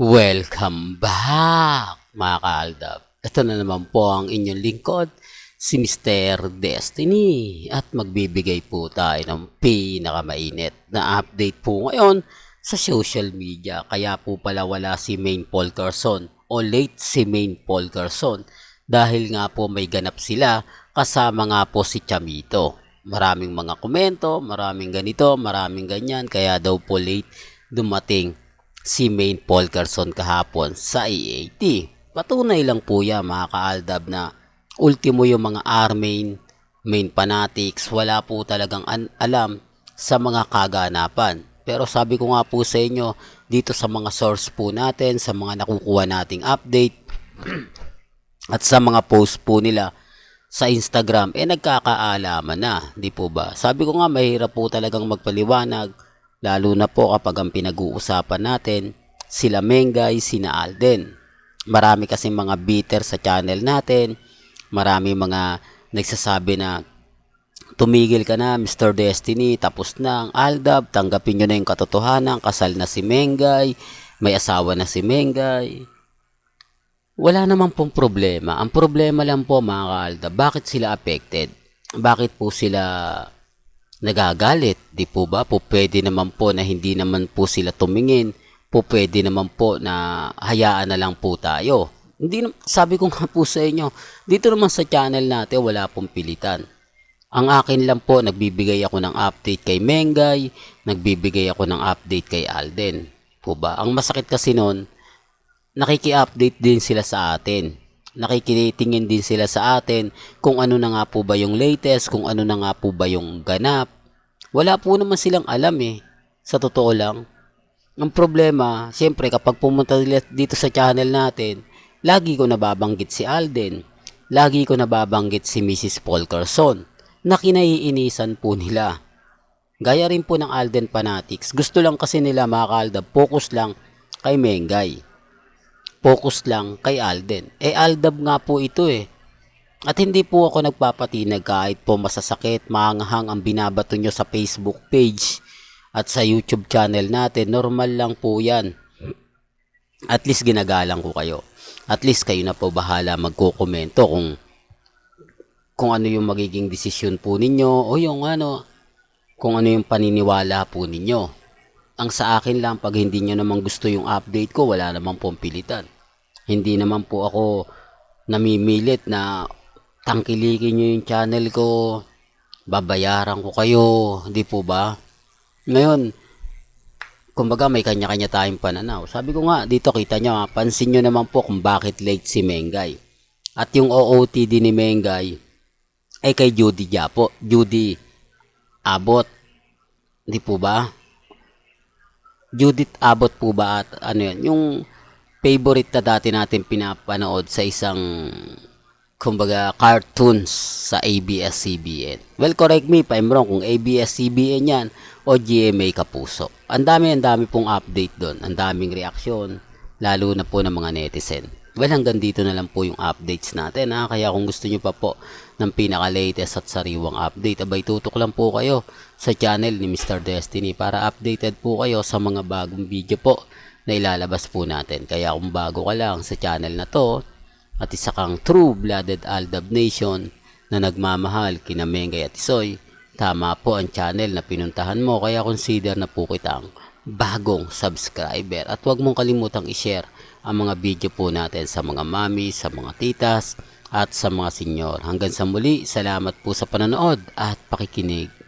Welcome back, mga kaaldab. Ito na naman po ang inyong lingkod, si Mr. Destiny. At magbibigay po tayo ng pinakamainit na update po ngayon sa social media. Kaya po pala wala si Main Paul Carson o late si Main Paul Carson dahil nga po may ganap sila kasama nga po si Chamito. Maraming mga komento, maraming ganito, maraming ganyan, kaya daw po late dumating si Main Paul Carson kahapon sa EAT. Patunay lang po yan mga kaaldab na ultimo yung mga R-main, main fanatics, wala po talagang an- alam sa mga kaganapan. Pero sabi ko nga po sa inyo, dito sa mga source po natin, sa mga nakukuha nating update, at sa mga post po nila sa Instagram, eh nagkakaalaman na, di po ba? Sabi ko nga, mahirap po talagang magpaliwanag, lalo na po kapag ang pinag-uusapan natin, sila Mengay, sina Alden. Marami kasi mga bitter sa channel natin, marami mga nagsasabi na tumigil ka na Mr. Destiny, tapos na ang Aldab, tanggapin nyo na yung katotohanan, kasal na si Mengay, may asawa na si Mengay. Wala naman pong problema. Ang problema lang po mga kaalda, bakit sila affected? Bakit po sila nagagalit? Di po ba? Po pwede naman po na hindi naman po sila tumingin. Po pwede naman po na hayaan na lang po tayo. Hindi, sabi ko nga po sa inyo, dito naman sa channel natin wala pong pilitan. Ang akin lang po, nagbibigay ako ng update kay Mengay, nagbibigay ako ng update kay Alden. Po ba? Ang masakit kasi noon, nakiki-update din sila sa atin. Nakikitingin din sila sa atin kung ano na nga po ba yung latest, kung ano na nga po ba yung ganap. Wala po naman silang alam eh. Sa totoo lang. Ang problema, siyempre kapag pumunta dito sa channel natin, lagi ko nababanggit si Alden. Lagi ko nababanggit si Mrs. Paul Carson na kinaiinisan po nila. Gaya rin po ng Alden Fanatics. Gusto lang kasi nila mga kaaldab, focus lang kay Mengay focus lang kay Alden. Eh Aldab nga po ito eh. At hindi po ako nagpapatinag kahit po masasakit, maanghang ang binabato nyo sa Facebook page at sa YouTube channel natin. Normal lang po yan. At least ginagalang ko kayo. At least kayo na po bahala magkukomento kung kung ano yung magiging desisyon po ninyo o yung ano, kung ano yung paniniwala po ninyo. Ang sa akin lang, pag hindi nyo naman gusto yung update ko, wala naman pong pilitan. Hindi naman po ako namimilit na tangkilikin nyo yung channel ko, babayaran ko kayo, di po ba? Ngayon, kumbaga may kanya-kanya tayong pananaw. Sabi ko nga, dito kita nyo, pansin nyo naman po kung bakit late si Mengay. At yung OOTD ni Mengay ay kay Judy Japo, Judy Abot. Di po ba? Judith Abot po ba at ano yan, yung favorite na dati natin pinapanood sa isang kumbaga cartoons sa ABS-CBN. Well, correct me if I'm wrong kung ABS-CBN yan o GMA Kapuso. Ang dami, ang dami pong update doon. Ang daming reaksyon, lalo na po ng mga netizen. Well, hanggang dito na lang po yung updates natin. Ha? Kaya kung gusto nyo pa po ng pinaka-latest at sariwang update, abay tutok lang po kayo sa channel ni Mr. Destiny para updated po kayo sa mga bagong video po na ilalabas po natin. Kaya kung bago ka lang sa channel na to, at isa kang true-blooded Aldab Nation na nagmamahal kina Mengay at Isoy, tama po ang channel na pinuntahan mo kaya consider na po kitang bagong subscriber. At huwag mong kalimutang i-share ang mga video po natin sa mga mami, sa mga titas, at sa mga senyor. Hanggang sa muli, salamat po sa panonood at pakikinig.